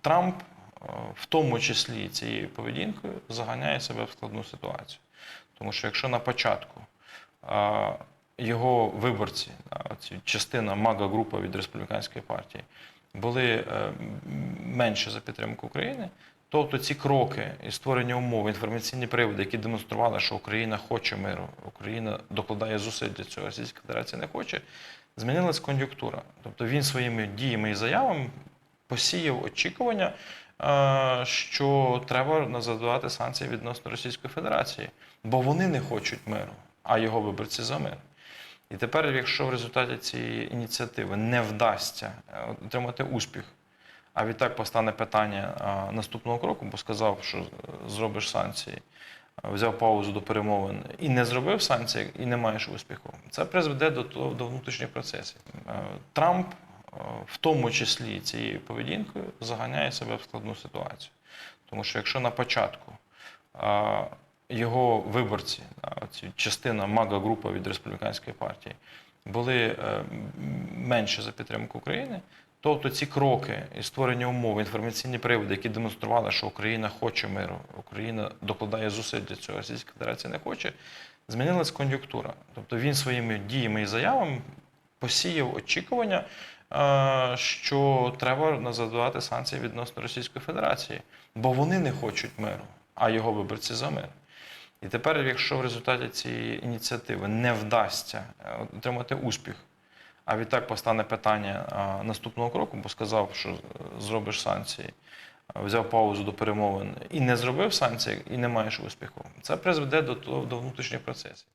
Трамп, е, в тому числі цією поведінкою, заганяє себе в складну ситуацію. Тому що якщо на початку е, його виборці, частина мага група від республіканської партії, були е, менше за підтримку України, тобто ці кроки і створення умов, інформаційні приводи, які демонстрували, що Україна хоче миру, Україна докладає зусиль для цього, Російська Федерація не хоче, змінилась кон'юнктура. Тобто він своїми діями і заявами посіяв очікування, е, що треба задавати санкції відносно Російської Федерації, бо вони не хочуть миру, а його виборці за мир. І тепер, якщо в результаті цієї ініціативи не вдасться е, отримати успіх, а відтак постане питання наступного кроку, бо сказав, що е, зробиш санкції, е, взяв паузу до перемовин і не зробив санкції, і не маєш успіху. Це призведе до, до внутрішніх процесів. Е, Трамп, е, в тому числі цією поведінкою, заганяє себе в складну ситуацію. Тому що якщо на початку його виборці, частина мага група від республіканської партії, були е, менше за підтримку України, тобто ці кроки і створення умов, інформаційні приводи, які демонстрували, що Україна хоче миру, Україна докладає зусиль для цього, Російська Федерація не хоче, змінилась кон'юнктура. Тобто він своїми діями і заявами посіяв очікування, що треба задавати санкції відносно Російської Федерації, бо вони не хочуть миру, а його виборці за мир. І тепер, якщо в результаті цієї ініціативи не вдасться е, отримати успіх, а відтак постане питання наступного кроку, бо сказав, що е, зробиш санкції, взяв паузу до перемовин і не зробив санкції, і не маєш успіху, це призведе до, до внутрішніх процесів.